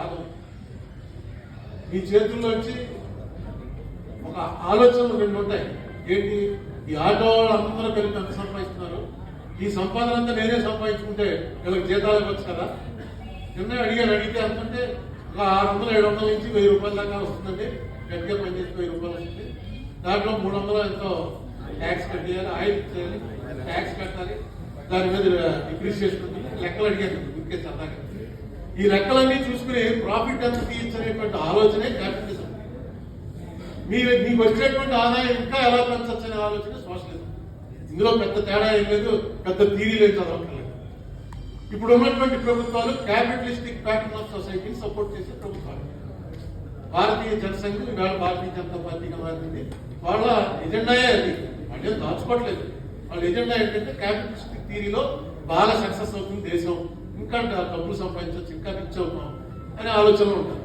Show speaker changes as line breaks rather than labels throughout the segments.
భాగం మీ చేతుల్లో వచ్చి ఒక ఆలోచనలు రెండు ఉంటాయి. ఏంటి? ఈ ఆటో వాళ్ళు అందరూ కలిపి ఎంత సంపాదిస్తున్నారు? ఈ సంపాదన అంతా నేనే సంపాదించుకుంటే వీళ్ళకి జీతాలు ఇవ్వచ్చు కదా? నిన్న అడిగాను అడిగితే అనుకుంటే ఒక ఆరు వందలు ఏడు వందల నుంచి వెయ్యి రూపాయల దాకా వస్తుందండి. గట్టిగా పనిచేసి వెయ్యి రూపాయలు వస్తుంది. దాంట్లో మూడు వందలు ఎంతో ట్యాక్స్ కట్టేయాలి ఆయిల్ చేయాలి ట్యాక్స్ కట్టాలి. దాని మీద డిప్రిసియేషన్ ఉంటుంది లెక్కలు అడిగాను ఊరికే సరదాగా. ఈ లెక్కలన్నీ చూసుకుని ప్రాఫిట్ ఎంత తీయించనేటువంటి ఆలోచనే క్యాపిటలిజం మీ మీకు వచ్చినటువంటి ఆదాయం ఇంకా ఎలా పెంచచ్చు అనే ఆలోచన సోషలిజం. ఇందులో పెద్ద తేడా ఏం లేదు పెద్ద థీరీ లేదు చదవక్కర్లేదు. ఇప్పుడు ఉన్నటువంటి ప్రభుత్వాలు క్యాపిటలిస్టిక్ ప్యాటర్న్ ఆఫ్ సొసైటీని సపోర్ట్ చేసే ప్రభుత్వాలు. భారతీయ జనసంఘం ఇవాళ భారతీయ జనతా పార్టీగా మారింది. వాళ్ళ ఎజెండాయే అది? వాళ్ళేం దాచుకోవట్లేదు. వాళ్ళ ఎజెండా ఏంటంటే క్యాపిటలిస్టిక్ థీరీలో బాగా సక్సెస్ అవుతుంది దేశం. ఇంకా డబ్బులు సంపాదించవచ్చు ఇంకా రిచ్ అవుతాం అనే ఆలోచనలు ఉంటాయి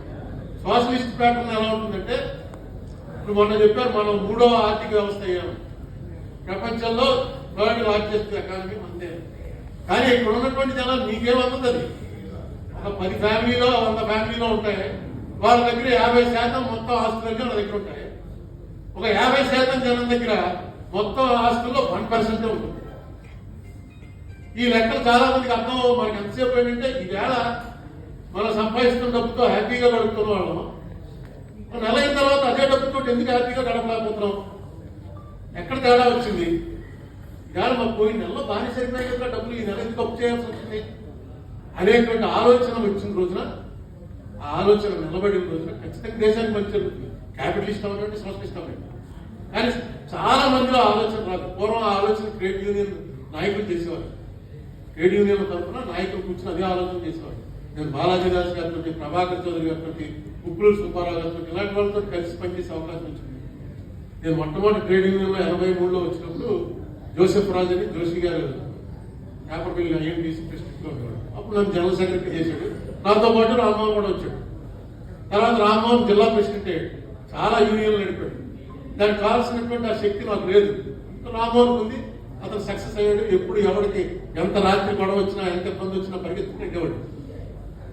సోషలిస్ట్ ప్యాటర్న్ ఎలా ఉంటుందంటే ఇప్పుడు మొన్న చెప్పారు మనం మూడో ఆర్థిక వ్యవస్థ అయ్యాము ప్రపంచంలో థర్డ్ లార్జెస్ట్ ఎకానమీ అంతే కానీ ఇక్కడ ఉన్నటువంటి జనాలు మీకేమవుతుంది అది ఒక పది ఫ్యామిలీలో వంద ఫ్యామిలీలో ఉంటాయి. వాళ్ళ దగ్గర యాభై శాతం మొత్తం ఆస్తులన్నీ వాళ్ళ దగ్గర ఉంటాయి. ఒక యాభై శాతం జనం దగ్గర మొత్తం ఆస్తుల్లో వన్ పర్సెంట్ ఉంటుంది. ఈ లెక్కలు చాలా మందికి అర్థం మనకి ఎంతసేపు ఏంటంటే ఈవేళ మనం సంపాదిస్తున్న డబ్బుతో హ్యాపీగా గడుపుతున్న వాళ్ళం. నెల అయిన తర్వాత అదే డబ్బుతో ఎందుకు హ్యాపీగా గడపలేకపోతున్నాం? ఎక్కడ తేడా వచ్చింది? ఇవాళ మాకు పోయిన నెలలో బాగానే సరిపోయాయి కదా డబ్బులు. ఈ నెల ఎందుకు అప్పు చేయాల్సి వచ్చింది? అనేటువంటి ఆలోచన వచ్చిన రోజున ఆ ఆలోచన నిలబడిన రోజున ఖచ్చితంగా దేశానికి మంచి జరుగుతుంది. క్యాపిటలిస్ట్ అవ్వండి సోషలిస్ట్ అవ్వండి కానీ చాలా మందిలో ఆలోచన రాదు. పూర్వం ఆ ఆలోచన ట్రేడ్ యూనియన్ నాయకులు చేసేవారు ట్రేడ్ యూనియన్ తరఫున నాయకులు కూర్చుని అదే ఆలోచన చేసేవాడు నేను బాలాజీ దాస్ గారితో ప్రభాకర్ చౌదరి గారితో ఉప్పులు సుబ్బారావు గారితో ఇలాంటి వాళ్ళతో కలిసి పనిచేసే అవకాశం వచ్చింది. నేను మొట్టమొదటి ట్రేడ్ యూనియన్లో ఎనభై మూడులో వచ్చినప్పుడు జోసెఫ్ రాజ్ అని జోషి గారు పేపర్ బిల్ ఐఎన్టీసీ ప్రెసిడెంట్లో ఉండేవాడు. అప్పుడు నన్ను జనరల్ సెక్రటరీ చేశాడు. నాతో పాటు రామ్మోహన్ కూడా వచ్చాడు. తర్వాత రామ్మోహన్ జిల్లా ప్రెసిడెంట్ అయ్యాడు. చాలా యూనియన్లు నడిపాడు. దానికి కావాల్సినటువంటి ఆ శక్తి నాకు లేదు. రామ్మోహన్ ఉంది. అతను సక్సెస్ అయ్యాడు ఎప్పుడు ఎవరికి ఎంత రాత్రి గొడవ వచ్చినా ఎంత ఇబ్బంది వచ్చినా పరిగెత్తుకునేవాడు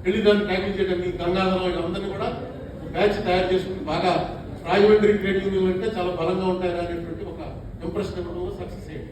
వెళ్ళి దాన్ని ట్యాకిల్ చేయడానికి గంగాధరం వీళ్ళందరినీ కూడా బ్యాచ్ తయారు చేసుకుని బాగా రాజమండ్రి ట్రేడ్ యూనియన్ అంటే చాలా బలంగా ఉంటాయి అనేటువంటి ఒక ఇంప్రెషన్ ఇవ్వడంలో సక్సెస్ అయ్యాడు.